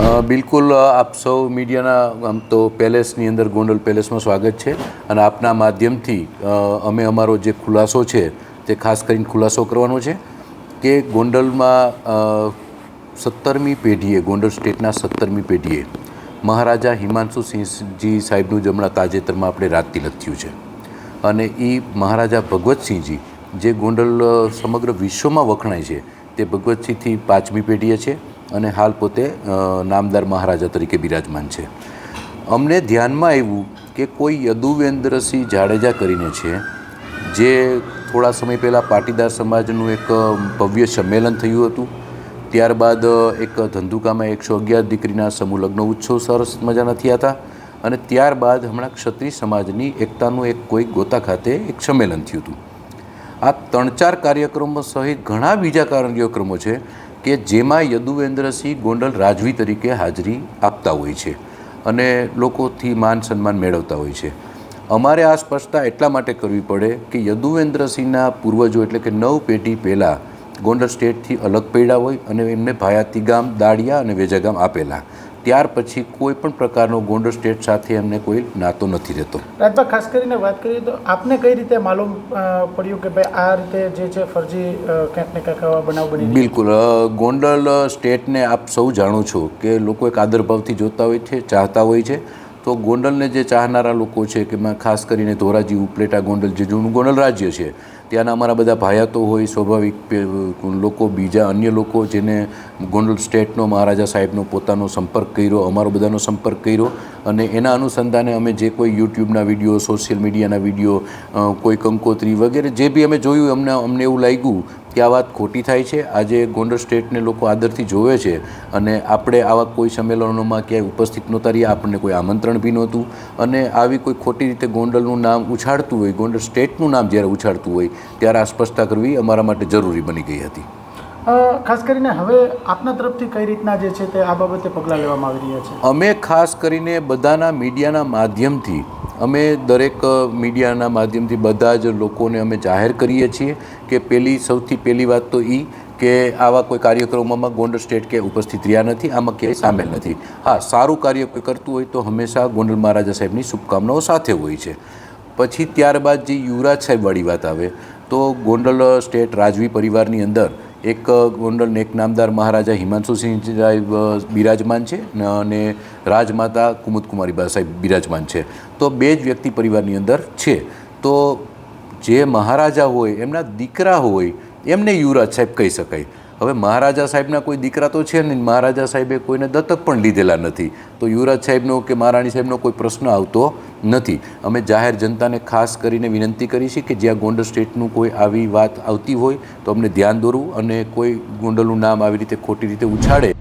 બિલકુલ આપ સૌ મીડિયાના, આમ તો પેલેસની અંદર ગોંડલ પેલેસમાં સ્વાગત છે અને આપના માધ્યમથી અમે અમારો જે ખુલાસો છે, તે ખાસ કરીને ખુલાસો કરવાનો છે કે ગોંડલમાં સત્તરમી પેઢીએ, ગોંડલ સ્ટેટના સત્તરમી પેઢીએ, મહારાજા હિમાંશુ સિંહજી સાહેબનું જમણા તાજેતરમાં આપણે રાતથી લખ્યું છે. અને એ મહારાજા ભગવતસિંહજી જે ગોંડલ સમગ્ર વિશ્વમાં વખણાય છે, તે ભગવતસિંહથી પાંચમી પેઢીએ છે. અને હાલ પોતે નામદાર મહારાજા તરીકે બિરાજમાન છે. અમને ધ્યાનમાં આવ્યું કે કોઈ યદુવેન્દ્રસિંહ જાડેજા કરીને છે, જે થોડા સમય પહેલાં પાટીદાર સમાજનું એક ભવ્ય સંમેલન થયું હતું, ત્યારબાદ એક ધંધુકામાં એકસો અગિયાર દીકરીના સમૂહ લગ્ન ઉત્સવ સરસ મજાના થયા હતા અને ત્યારબાદ હમણાં ક્ષત્રિય સમાજની એકતાનું એક કોઈ ગોતા ખાતે એક સંમેલન થયું હતું. આ ત્રણ ચાર કાર્યક્રમો સહિત ઘણા બીજા કાર્યક્રમો છે કે જેમાં યદુવેન્દ્રસિંહ ગોંડલ રાજવી તરીકે હાજરી આપતા હોય છે અને લોકોથી માન સન્માન મેળવતા હોય છે. અમારે આ સ્પષ્ટતા એટલા માટે કરવી પડે કે યદુવેન્દ્રસિંહના પૂર્વજો એટલે કે નવ પેઢી પહેલાં ગોંડલ સ્ટેટથી અલગ પડ્યા હોય અને એમને ભાયાતી ગામ દાળિયા અને વેજા ગામ આપેલા. ત્યાર પછી કોઈ પણ પ્રકારનો ગોંડલ સ્ટેટ સાથે એમને કોઈ નાતો નથી રહેતો. રાજભા ખાસ કરીને વાત કરીએ તો આપને કઈ રીતે માલુમ પડ્યું કે ભાઈ આ રીતે જે છે ફરજી ક્યાંક ને ક્યાંક બનાવ બની બિલકુલ. ગોંડલ સ્ટેટને આપ સૌ જાણો છો કે લોકો એક આદરભાવથી જોતા હોય છે ચાહતા હોય છે. તો ગોંડલને જે ચાહનારા લોકો છે કે ખાસ કરીને ધોરાજી ઉપલેટા ગોંડલ જે જૂનું ગોંડલ રાજ્ય છે ત્યાંના અમારા બધા ભાયાતો હોય, સ્વાભાવિક લોકો બીજા અન્ય લોકો જેને ગોંડલ સ્ટેટનો મહારાજા સાહેબનો પોતાનો સંપર્ક કર્યો, અમારો બધાનો સંપર્ક કર્યો અને એના અનુસંધાને અમે જે કોઈ યુટ્યુબના વીડિયો, સોશિયલ મીડિયાના વીડિયો કોઈ કંકોત્રી વગેરે જે બી અમે જોયું, અમને અમને એવું લાગ્યું કે આ વાત ખોટી થાય છે. આજે ગોંડલ સ્ટેટને લોકો આદરથી જોવે છે અને આપણે આવા કોઈ સંમેલનોમાં ક્યાંય ઉપસ્થિત નહોતા રહ્યા, આપણને કોઈ આમંત્રણ બી નહોતું અને આવી કોઈ ખોટી રીતે ગોંડલનું નામ ઉછાળતું હોય, ગોંડલ સ્ટેટનું નામ જ્યારે ઉછાળતું હોય ત્યારે આ સ્પષ્ટતા કરવી અમારા માટે જરૂરી બની ગઈ હતી. ખાસ કરીને હવે આપના તરફથી કઈ રીતના જે છે તે આ બાબતે પગલાં લેવામાં આવી રહ્યા છે? અમે ખાસ કરીને બધાના મીડિયાના માધ્યમથી અમે દરેક મીડિયાના માધ્યમથી બધા જ લોકોને અમે જાહેર કરીએ છીએ કે પેલી સૌથી પહેલી વાત તો એ કે આવા કોઈ કાર્યક્રમોમાં ગોંડલ સ્ટેટ કે ઉપસ્થિત રહ્યા નથી આમાં ક્યાંય સામેલ નથી. હા સારું કાર્ય કરતું હોય તો હંમેશા ગોંડલ મહારાજા સાહેબની શુભકામનાઓ સાથે હોય છે. પછી ત્યારબાદ જે યુવરાજ સાહેબવાળી વાત આવે, તો ગોંડલ સ્ટેટ રાજવી પરિવારની અંદર એક ગોંડલ એક નામદાર મહારાજા હિમાંશુસિંહ સાહેબ બિરાજમાન છે અને રાજમાતા કુમુદકુમારી સાહેબ બિરાજમાન છે. તો બે જ વ્યક્તિ પરિવારની અંદર છે. તો જે મહારાજા હોય, એમના દીકરા હોય, એમને યુવરાજ સાહેબ કહી શકાય. હવે મહારાજા સાહેબના કોઈ દીકરા તો છે નહીં, મહારાજા સાહેબે કોઈને દત્તક પણ લીધેલા નથી. તો યુવરાજ સાહેબનો કે મહારાણી સાહેબનો કોઈ પ્રશ્ન આવતો નથી. અમે જાહેર જનતાને ખાસ કરીને વિનંતી કરી છે કે જ્યાં ગોંડલ સ્ટેટનું કોઈ આવી વાત આવતી હોય તો અમને ધ્યાન દોરવું અને કોઈ ગોંડલનું નામ આવી રીતે ખોટી રીતે ઉછાળે